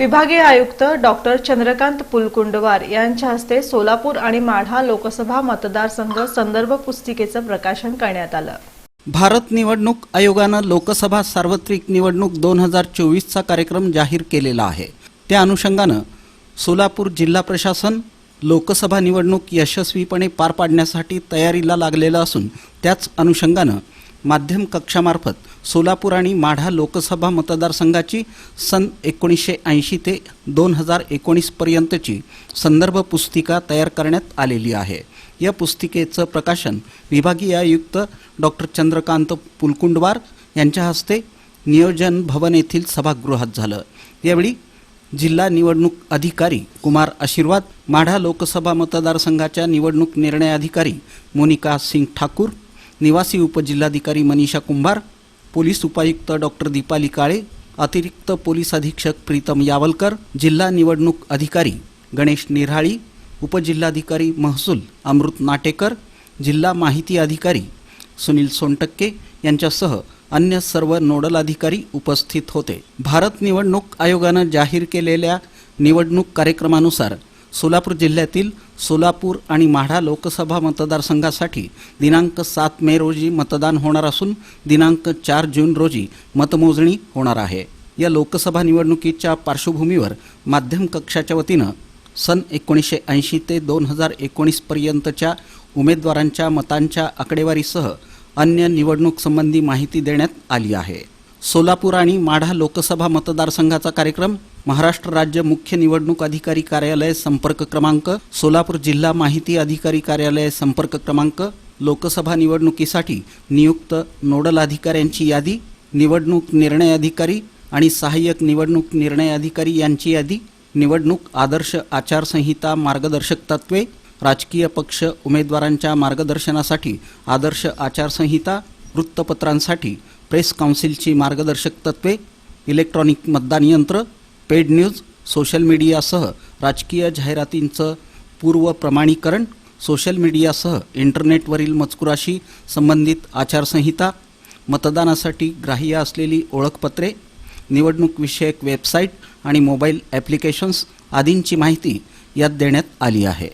विभागीय आयुक्त डॉक्टर चंद्रकांत पुलकुंडवार यांच्या हस्ते सोलापूर आणि माढा लोकसभा मतदारसंघ संदर्भ पुस्तिकेचं प्रकाशन करण्यात आलं. भारत निवडणूक आयोगानं लोकसभा सार्वत्रिक निवडणूक दोन हजार चोवीसचा कार्यक्रम जाहीर केलेला आहे. त्या अनुषंगानं सोलापूर जिल्हा प्रशासन लोकसभा निवडणूक यशस्वीपणे पार पाडण्यासाठी तयारीला लागलेलं असून त्याच अनुषंगानं माध्यम कक्षामार्फत सोलापूर आणि माढा लोकसभा मतदारसंघाची सन एकोणीसशे ऐंशी ते दोन हजार एकोणीसपर्यंतची संदर्भ पुस्तिका तयार करण्यात आलेली आहे. या पुस्तिकेचं प्रकाशन विभागीय आयुक्त डॉक्टर चंद्रकांत पुलकुंडवार यांच्या हस्ते नियोजन भवन येथील सभागृहात झालं. यावेळी जिल्हा निवडणूक अधिकारी कुमार आशीर्वाद माढा लोकसभा मतदारसंघाच्या निवडणूक निर्णय अधिकारी मोनिका सिंग ठाकूर निवासी उपजिल्हाधिकारी मनीषा कुंभार पोलीस उपायुक्त डॉक्टर दीपाली काळे अतिरिक्त पोलीस अधीक्षक प्रीतम यावलकर जिल्हा निवडणूक अधिकारी गणेश निराळी उपजिल्हाधिकारी महसूल अमृत नाटेकर जिल्हा माहिती अधिकारी सुनील सोनटक्के यांच्यासह अन्य सर्व नोडल अधिकारी उपस्थित होते. भारत निवडणूक आयोगानं जाहीर केलेल्या निवडणूक कार्यक्रमानुसार सोलापूर जिल्ह्यातील सोलापूर आणि माढा लोकसभा मतदारसंघासाठी दिनांक सात मे रोजी मतदान होणार असून दिनांक चार जून रोजी मतमोजणी होणार आहे. या लोकसभा निवडणुकीच्या पार्श्वभूमीवर माध्यम कक्षाच्या वतीनं सन एकोणीसशे ऐंशी ते दोन हजार एकोणीसपर्यंतच्या उमेदवारांच्या मतांच्या आकडेवारीसह अन्य निवडणूक संबंधी माहिती देण्यात आली आहे. सोलापूर आणि माढा लोकसभा मतदारसंघाचा कार्यक्रम महाराष्ट्र राज्य मुख्य निवडणूक अधिकारी कार्यालय संपर्क क्रमांक सोलापूर जिल्हा माहिती अधिकारी कार्यालय संपर्क क्रमांक लोकसभा निवडणुकीसाठी नियुक्त नोडल अधिकाऱ्यांची यादी निवडणूक निर्णय अधिकारी आणि सहाय्यक निवडणूक निर्णय अधिकारी यांची यादी निवडणूक आदर्श आचारसंहिता मार्गदर्शक तत्वे राजकीय पक्ष उमेदवारांच्या मार्गदर्शनासाठी आदर्श आचारसंहिता वृत्तपत्रांसाठी प्रेस काउन्सिलची मार्गदर्शक तत्वे इलेक्ट्रॉनिक मतदान यंत्र पेड न्यूज सोशल मीडियासह राजकीय जाहिरातींचं पूर्व प्रमाणीकरण सोशल मीडियासह इंटरनेटवरील मजकुराशी संबंधित आचारसंहिता मतदानासाठी ग्राह्य असलेली ओळखपत्रे निवडणूकविषयक वेबसाईट आणि मोबाईल ॲप्लिकेशन्स आदींची माहिती यात देण्यात आली आहे.